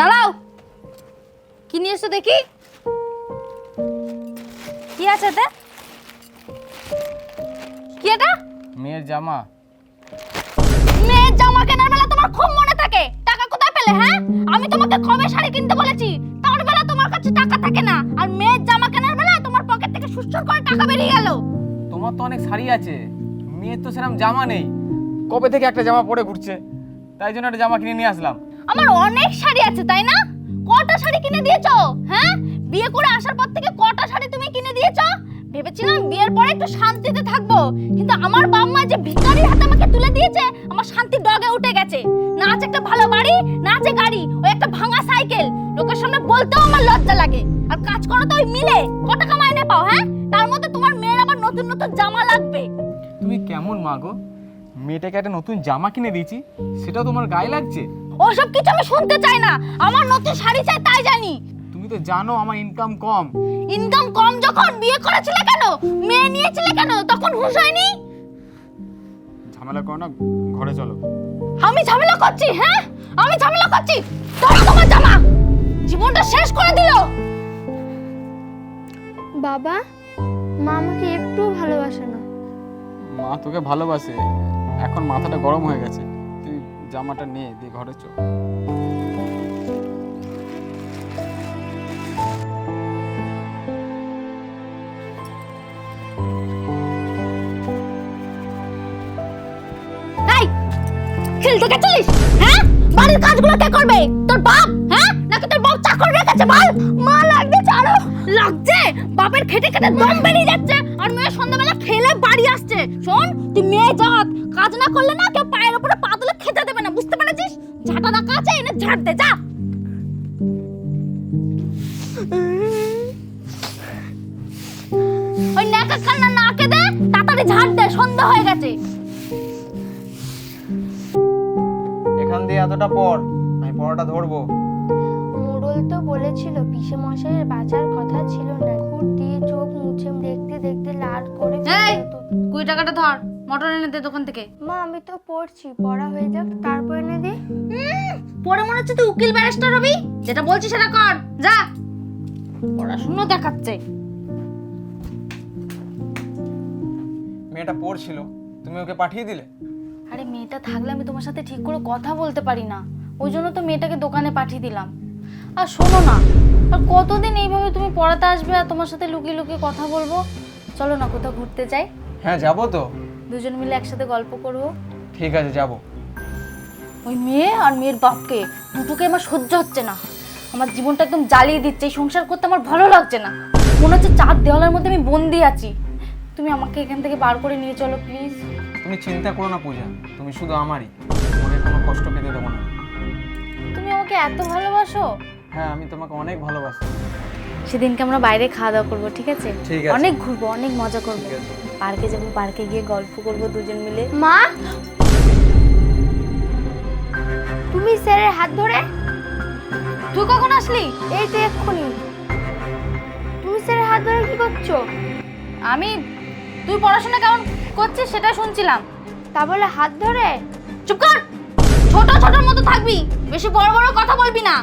দাঁড়াও। কি নিয়ে এসছো দেখি? কি আছে এতে? কি এটা? মেয়ের জামা। মেয়ের জামা কেনার বেলা তোমার খুব মনে থাকে। টাকা কোথায় পেলে হ্যাঁ? আমি তোমাকে কবে শাড়ি কিনতে বলেছি। তার বেলা তোমার কাছে টাকা থাকে না। আর মেয়ের জামা কেনার বেলা তোমার পকেট থেকে সুস্থর করে টাকা বেরিয়ে গেল। তোমার তো অনেক শাড়ি আছে। মেয়ের তো সেরকম জামা নেই। কবে থেকে একটা জামা পরে ঘুরছে? তাই জন্য একটা জামা কিনে নিয়ে আসলাম। আমার অনেক শাড়ি আছে, তাই না? কটা শাড়ি কিনে দিয়েছ? হ্যাঁ? বিয়ে করে আসার পর থেকে কটা শাড়ি তুমি কিনে দিয়েছ? ভেবেছিলাম বিয়ের পরে একটু শান্তিতে থাকব। কিন্তু আমার বাম্মা যে ভিখারির হাতে আমাকে তুলে দিয়েছে, আমার শান্তি ডগে উঠে গেছে। না আছে একটা ভালো বাড়ি, না আছে গাড়ি ওই একটা ভাঙা সাইকেল। লোকের সামনে বলতেও আমার লজ্জা লাগে। আর কাজ করো তো ওই মিলে ক টাকা মাইনে পাও হ্যাঁ? তার মধ্যে তোমার মেয়ের আবার নতুন নতুন জামা লাগবে। তুমি কেমন মাগো মেয়েটাকে একটা নতুন জামা কিনে দিয়েছি, সেটাও তোমার গায়ে লাগছে? ওসব কিছু আমি শুনতে চাই না। আমার নতুন শাড়ি চাই তাই জানি। তুমি তো জানো আমার ইনকাম কম। ইনকাম কম যখন বিয়ে করেছিলে কেন? মেয়ে নিয়েছিলে কেন? তখন হুঁশ হয়নি? ঝামেলা করো না ঘরে চলো। আমি ঝামেলা করছি হ্যাঁ? আমি ঝামেলা করছি। তোর তোমার জামা। জীবনটা শেষ করে দিল। বাবা মা আমাকে একটু ভালোবাসে না। মা তোকে ভালোবাসে। এখন মাথাটা গরম হয়ে গেছে। জামাটা নে, দিয়ে ঘরে এই খেলতে গেছিলিস হ্যাঁ? বাড়ির কাজগুলো কে করবে? তোর বাপ হ্যাঁ? নাকি তোর বাপ চাকর রেখেছে? বল, মা লাগবে লাগছে? বাপের খেটে খেটে দম বেরিয়ে যাচ্ছে। আর মেয়ে সন্ধ্যাবেলা খেলে বাড়ি আসছে। শোন, তুই মেয়ে জাত, কাজ না করলে না কেউ পায়ের উপরে পা তুলে খেতে দেবে রাখা আছে এনে ঝাড় দে যা। ওই নাকা কান্না নাকে দে তাড়াতাড়ি ঝাড় দে সন্ধ্যা হয়ে গেছে। এখান দিয়ে এতটা পর আমি পড়াটা ধরবো। মোড়ল তো বলেছিল পিসে মশাইয়ের বাঁচার কথা ছিল না। খুঁট দিয়ে চোখ মুছে দেখতে দেখতে লাল করে এই। কুড়ি টাকাটা ধর। মটর এনে দে দোকান থেকে। মা আমি তো পড়ছি পড়া হয়ে যাক তারপর এনে দে। হুম, পরে মনে হচ্ছে তুই উকিল ব্যারিস্টার হবি। যেটা বলছিস সেটা কর যা। পড়াশুনো দেখাচ্ছে। মেয়েটা পড়ছিল তুমি ওকে পাঠিয়ে দিলে? আরে মেয়েটা থাকলে আমি তোমার সাথে ঠিক করে কথা বলতে পারি না। ওই জন্য তো মেয়েটাকে দোকানে পাঠিয়ে দিলাম। আর শোনো না আর কতদিন এইভাবে তুমি পড়াতে আসবে আর তোমার সাথে লুকিয়ে লুকিয়ে কথা বলব? চলো না কোথাও ঘুরতে যাই। হ্যাঁ যাব তো। দুজন মিলে একসাথে গল্প করব? ঠিক আছে যাব। ওই মেয়ে আর মেয়ের বাপকে দুটোকে আমার সহ্য হচ্ছে না। আমার জীবনটা একদম জ্বালিয়ে দিচ্ছে এই সংসার করতে আমার ভালো লাগছে না। মনে হচ্ছে চার দেওয়ালের মধ্যে আমি বন্দি আছি। তুমি আমাকে এখান থেকে বার করে নিয়ে চলো প্লিজ। তুমি চিন্তা করো না পূজা। তুমি শুধু আমারই। তোমাকে কোনো কষ্ট পেতে দেবো না। তুমি আমাকে এত ভালোবাসো? হ্যাঁ আমি তোমাকে অনেক ভালোবাসি। সেদিনকে আমরা বাইরে খাওয়া দাওয়া করব ঠিক আছে। অনেক ঘুরবো অনেক মজা করব। পার্কে যাব পার্কে গিয়ে গল্প করব দুজন মিলে। মা! তুমি স্যারের হাত ধরে? তুই কখন আসলি? এই তো এক্ষুনি। তুমি স্যারের হাত ধরে কি করছ? আমি তুই পড়াশোনা কেমন করছিস সেটা শুনছিলাম। তা বলে হাত ধরে? চুপ কর! ছোট ছোটর মতো থাকবি। বেশি বড় বড় কথা বলবি না।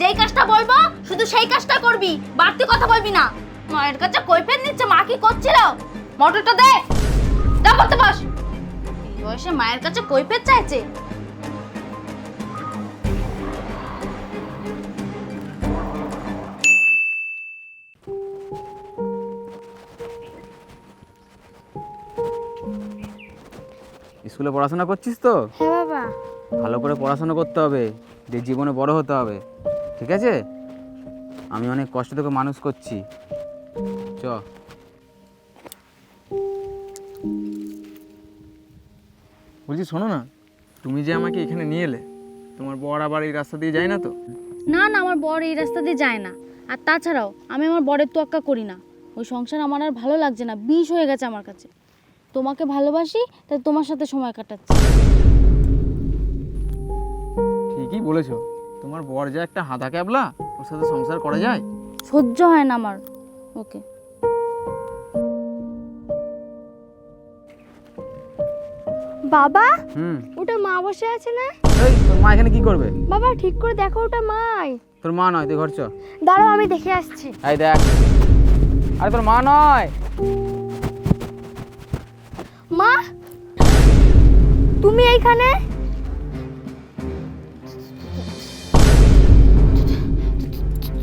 যেই কাজটা বলব শুধু সেই কাজটা করবি। বাড়তি কথা বলবি না। মায়ের কাছে কৈফের নিচ্ছে মা কি করছিল? মোটরটা দে। করতে এই বয়সে মায়ের কাছে কৈফের চাইছে? স্কুলে পড়াশোনা করছিস তো? হ্যাঁ বাবা। ভালো করে পড়াশোনা করতে হবে যে জীবনে বড় হতে হবে ঠিক আছে? আমি অনেক কষ্ট তোকে মানুষ করছি। চ। বলছি শোনো না তুমি যে আমাকে এখানে নিয়ে এলে তোমার বর আবার এই রাস্তা দিয়ে যায় না তো? না না আমার বর এই রাস্তা দিয়ে যায় না। আর তাছাড়াও আমি আমার বরের তোয়াক্কা করি না। ওই সংসার আমার আর ভালো লাগছে না বিষ হয়ে গেছে আমার কাছে। তোমাকে ভালোবাসি তাই তোমার সাথে সময় কাটাচ্ছি। ঠিকই বলেছ। তোমার বর যে একটা হাঁদা ক্যাবলা ওর সাথে সংসার করা যায়? সহ্য হয় না আমার। ওকে। বাবা? হুম। ওটা মা বসে আছে না? এই তোর মা এখানে কি করবে? বাবা ঠিক করে দেখো ওটা মাই। তোর মা নয় তুই ঘর চ। দাঁড়াও আমি দেখে আসছি। এই দেখ। আরে তোর মা নয়। মা তুমি এইখানে?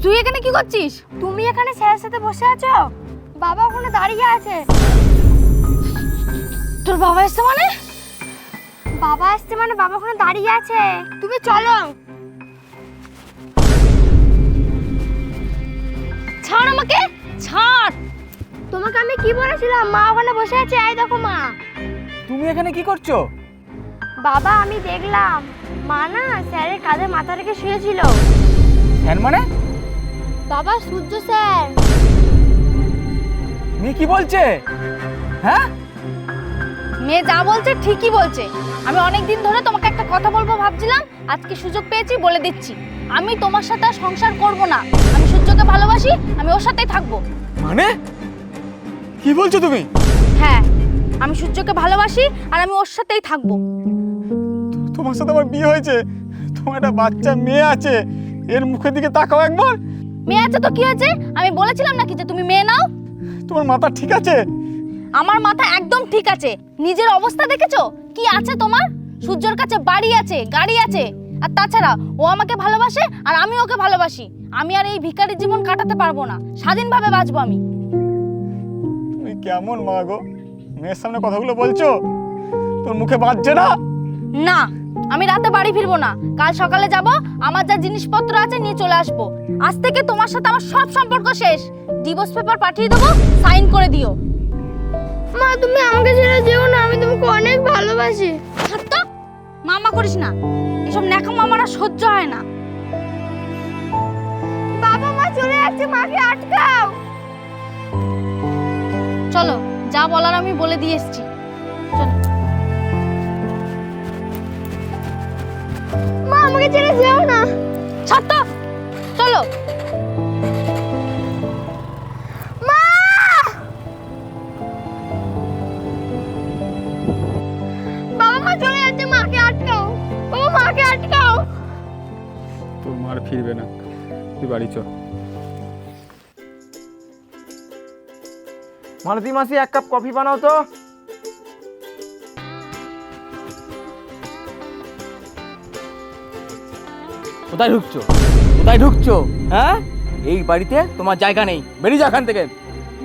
তুই এখানে কি করছিস? তুমি এখানে স্যারের সাথে বসে আছো? বাবা ওখানে দাঁড়িয়ে আছে। তোর বাবা এসছে মানে? বাবা আসছে মানে বাবা ওখানে দাঁড়িয়ে আছে। তুমি চলো। ছাড় আমাকে ছাড়। তোমাকে আমি কি বলেছিলাম? মা ওখানে বসে আছে এই দেখো মা। তুমি এখানে কি করছ? বাবা আমি দেখলাম। মা না স্যারের কাঁধে মাথা রেখে শুয়েছিল। ফ্যান মানে? বাবা সূর্য স্যার। মেয়ে কি বলছে? হ্যাঁ? মেয়ে যা বলছে ঠিকই বলছে। আমি অনেক দিন ধরে তোমাকে একটা কথা বলব ভাবছিলাম। আজকে সুযোগ পেয়েছি বলে দিচ্ছি। আমি তোমার সাথে আর সংসার করব না। আমি সূর্যকে ভালোবাসি আমি ওর সাথেই থাকব। মানে? কি বলছো তুমি? হ্যাঁ আমি সূর্যকে ভালোবাসি আর আমি ওর সাথেই থাকব। তোমার সাথে আমার বিয়ে হয়েছে। তোমার একটা বাচ্চা মেয়ে আছে। এর মুখের দিকে তাকাও একবার। মেয়ে আছে তো কি আছে আমি বলেছিলাম নাকি যে তুমি মেয়ে নাও? তোমার মাথা ঠিক আছে? আমার মাথা একদম ঠিক আছে। নিজের অবস্থা দেখেছ? কি আছে তোমার? সূর্যর কাছে বাড়ি আছে গাড়ি আছে। আর তাছাড়া ও আমাকে ভালোবাসে আর আমি ওকে ভালোবাসি। আমি আর এই ভিখারির জীবন কাটাতে পারব না। স্বাধীনভাবে বাঁচবো আমি। তুমি কেমন মা গো? মেয়ের সামনে কথাগুলো বলছো? তোর মুখে বাজছে না? না আমি রাতে বাড়ি ফিরবো না। কাল সকালে যাব আমার যা জিনিসপত্র আছে নিয়ে চলে আসব। আজ থেকে তোমার সাথে আমার সব সম্পর্ক শেষ। ডিভোর্স পেপার পাঠিয়ে দেবো সাইন করে দিও। মা তুমি আমাকে ছেড়ে যেও না আমি তোমাকে অনেক ভালোবাসি। মামা করিস না। এসব ন্যাকা মামারা সহ্য হয় না। বাবা মা চলে যাচ্ছে মাকে আটকাও। চলো যা বলার আমি বলে দিয়ে এসেছি। চলো। মা আমাকে ছেড়ে যেও না। ছাড় মালতী মাসি এক কাপ কফি বানাও তো। কোথায় ঢুকছো? কোথায় ঢুকছো? হ্যাঁ? এই বাড়িতে তোমার জায়গা নেই। বেরিয়ে যাও এখান থেকে।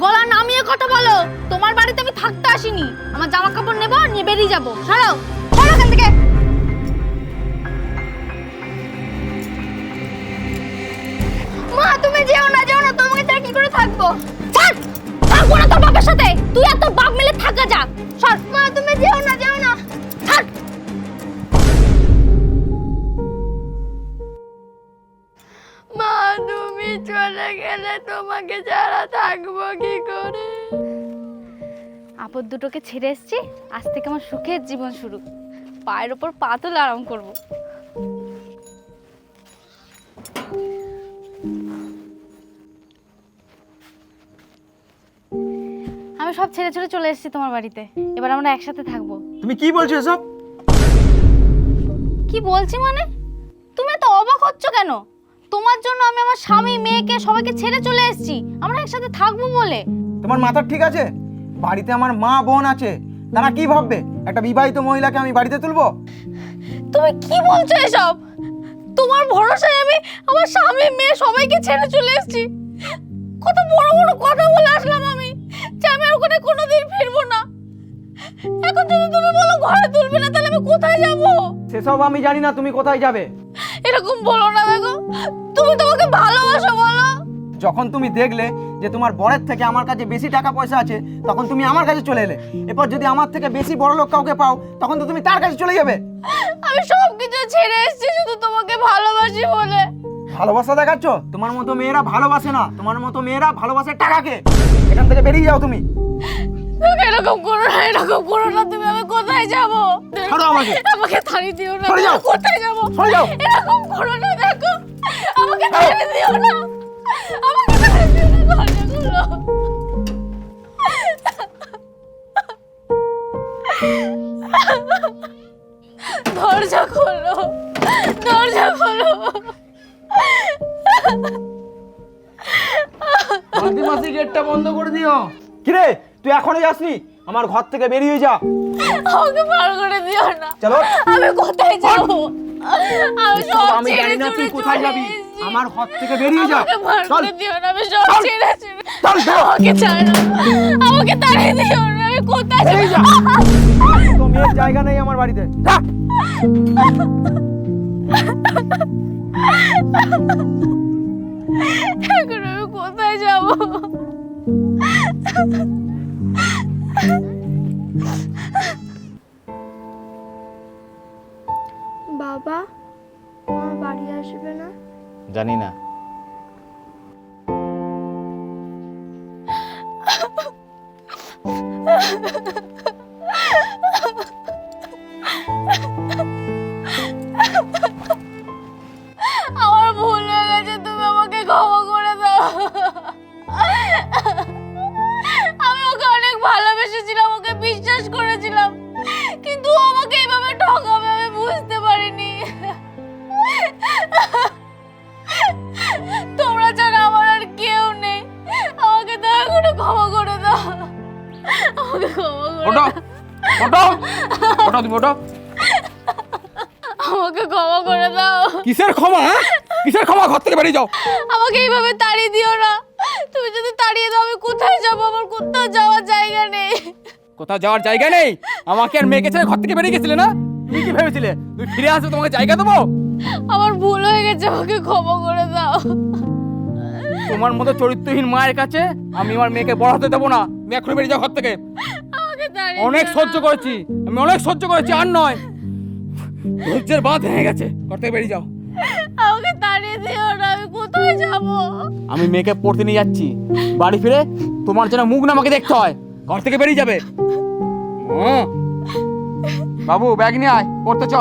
গলা নামিয়ে কথা বলো। তোমার বাড়িতে আমি থাকতে আসিনি। আমার জামা কাপড় নেব নিয়ে বেরিয়ে যাব। ছাড়ো ছাড়ো এখান থেকে। মা তুমি যেও না যেও না তোমাকে ছাড়া কি করে থাকব? থাকব না তোর বাপের সাথে। তুই আর তোর বাপ মিলে থাকা যা। সর। মা তুমি যেও না যেও না। ছাড়। মা তুমি চলে গেলে তোমাকে ছাড়া থাকব কি করে? আপদ দুটোকে ছেড়ে এসেছি আজ থেকে আমার সুখের জীবন শুরু। পায়ের ওপর পা আরাম করব। আমি সব ছেড়ে ছেড়ে চলে এসেছি তোমার বাড়িতে। এবার আমরা একসাথে থাকব। তুমি কি বলছো এসব? কি বলছি মানে? তুমি এত অবাক হচ্ছ কেন? তোমার জন্য আমি আমার স্বামী মেয়েকে সবাইকে ছেড়ে চলে এসেছি। আমরা একসাথে থাকব বলে। তোমার মাথা ঠিক আছে? বাড়িতে আমার মা বোন আছে। তারা কি ভাববে? একটা বিবাহিত মহিলাকে আমি বাড়িতে তুলবো? তুমি কি বলছো এসব? তোমার ভরসায় আমি আমার স্বামী মেয়ে সবাইকে ছেড়ে চলে এসেছি। কত বড় বড় কথা বলে আসলাম আমি। যে আমি ওখানে কোনোদিন ফিরবো না। এখন যদি তুমি বলো ঘরে তুলবে না তাহলে আমি কোথায় যাব? সেসব আমি জানি না তুমি কোথায় যাবে। এরকম বলো না দেখো। তুমি তোমাকে ভালোবাসো বলো। যখন তুমি দেখলে যে তোমার বরের থেকে আমার কাছে বেশি টাকা পয়সা আছে তখন তুমি আমার কাছে চলে এলে। এরপর যদি আমার থেকে বেশি বড় লোক কাউকে পাও তখন তো তুমি তার কাছে চলে যাবে। আমি সব কিছু ছেড়ে এসেছি শুধু তোমাকে ভালোবাসি বলে। ভালোবাসা দেখাচ্ছ? তোমার মতো মেয়েরা ভালোবাসে না। তোমার মতো মেয়েরা ভালোবাসে টাকাকে। এখান থেকে বেরিয়ে যাও তুমি। এরকম করো না এরকম করো না। তুমি আমি কোথায় যাব? ছাড়ো আমাকে। আমাকে ছাড়ি দিও না। সরে যাও। কোথায় যাব? সরে যাও। এরকম করো না দেখো। আমাকে ছেড়ে দিও না। আমাকে ছেড়ে দিও না ঘরে চলো দরজা খোলো দরজা খোলো মাসি মাসি গেটটা বন্ধ করে দিও। কিরে তুই এখনও যাসনি? আমার ঘর থেকে বেরিয়ে যা। আমাকে বার করে দিও না। চলো। আমি কোথায় যাব? আমি সব আমি জানি না তুই কোথায় যাবি। আমার ঘর থেকে বেরিয়ে যা। আমাকে করে দিও না আমি সব ছেড়ে ছেড়ে চল চল। আমাকে ছাড়ো। আমাকে তাড়িয়ে দিও না আমি কোথায় যাব? তো মেয়ের জায়গা নেই আমার বাড়িতে। যা। এখন আমি কোথায় যাব? বাবা আমার বাড়ি আসবে না? জানি না। বিশ্বাস করেছিলাম কিন্তু আমাকে এইভাবে ঠকাবে আমি বুঝতে পারিনি। তোমরা ছাড়া আমার আর কেউ নেই। আমাকে দয়া করে ক্ষমা করে দাও। আমাকে ক্ষমা করে দাও। তুমি আমাকে ক্ষমা করে দাও। কিসের ক্ষমা হ্যাঁ? কিসের ক্ষমা? ঘর থেকে বেরিয়ে যাও। আমাকে এইভাবে তাড়িয়ে দিও না। তুমি যদি তাড়িয়ে দাও আমি কোথায় যাব? আমার কোথাও যাওয়ার জায়গা নেই। কোথাও যাওয়ার জায়গা নেই? আমাকে আর মেয়েকে ছেড়ে ঘর থেকে বেরিয়ে গেছিলে না? তুমি কি ভেবেছিলে? তুমি ফিরে আসবে তোমাকে জায়গা দেবো? আমার ভুল হয়ে গেছে আমাকে ক্ষমা করে দাও। তোমার মতো চরিত্রহীন মায়ের কাছে আমি আমার মেয়েকে বড় হতে দেবো না। তুমি এখনই বেরিয়ে যাও ঘর থেকে। আমাকে তাড়িয়ে অনেক দিও। সহ্য করেছি আমি অনেক সহ্য করেছি আর নয়। ধৈর্যের বাঁধ ভেঙে গেছে। ঘর থেকে বেরিয়ে যাও। আমাকে তাড়িয়ে দিও না আমি কোথায় যাব? আমি মেয়েকে পড়তে নিয়ে যাচ্ছি। বাড়ি ফিরে তোমার যেন মুখ না আমাকে দেখতে হয়। ঘর থেকে বেরিয়ে যাবে। বাবু ব্যাগ নিয়ে আয় পড়তে চ।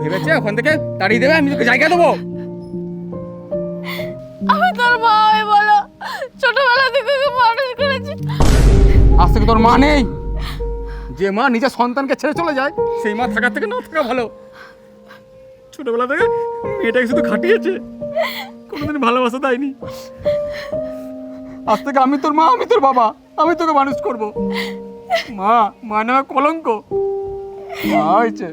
ভেবেছে ওখান থেকে তাড়িয়ে দেবে আমি তোকে জায়গা দেবো। আমি তোর মা হয়ে বলো। ছোটবেলা থেকে ওকে মানুষ করেছি। আজ থেকে তোর মা নেই। যে মা নিজের সন্তানকে ছেড়ে চলে যায় সেই মা থাকার থেকে না থাকা ভালো। ছোটবেলা থেকে মেয়েটাকে শুধু খাটিয়েছে। কোনোদিন ভালোবাসা দেয়নি। আজ থেকে আমি তোর মা, আমি তোর বাবা, আমি তোকে মানুষ করব। মা মা নামে কলঙ্ক। মা হয়েছে।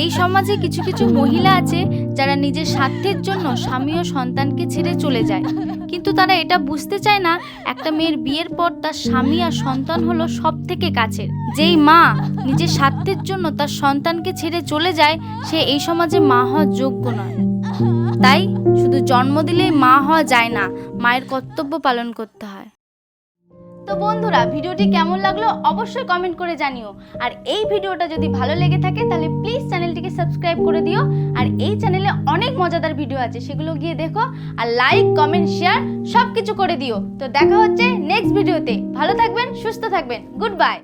এই সমাজে কিছু কিছু মহিলা আছে যারা নিজের স্বার্থের জন্য স্বামী ও সন্তানকে ছেড়ে চলে যায়। কিন্তু তারা এটা বুঝতে চায় না, একটা মেয়ের বিয়ের পর তার স্বামী আর সন্তান হলো সব থেকে কাছের। যেই মা নিজের স্বার্থের জন্য তার সন্তানকে ছেড়ে চলে যায়, সে এই সমাজে মা হওয়ার যোগ্য নয়। তাই শুধু জন্ম দিলেই মা হওয়া যায় না, মায়ের কর্তব্য পালন করতে হয়। তো বন্ধুরা, ভিডিওটি কেমন লাগল অবশ্যই কমেন্ট করে জানিও। আর এই ভিডিওটা যদি ভালো লেগে থাকে, তাহলে প্লিজ চ্যানেলটিকে সাবস্ক্রাইব করে দিও। আর এই চ্যানেলে অনেক মজাদার ভিডিও আছে, সেগুলো গিয়ে দেখো আর লাইক কমেন্ট শেয়ার সব কিছু করে দিও। তো দেখা হচ্ছে নেক্সট ভিডিওতে ভালো থাকবেন, সুস্থ থাকবেন। Good bye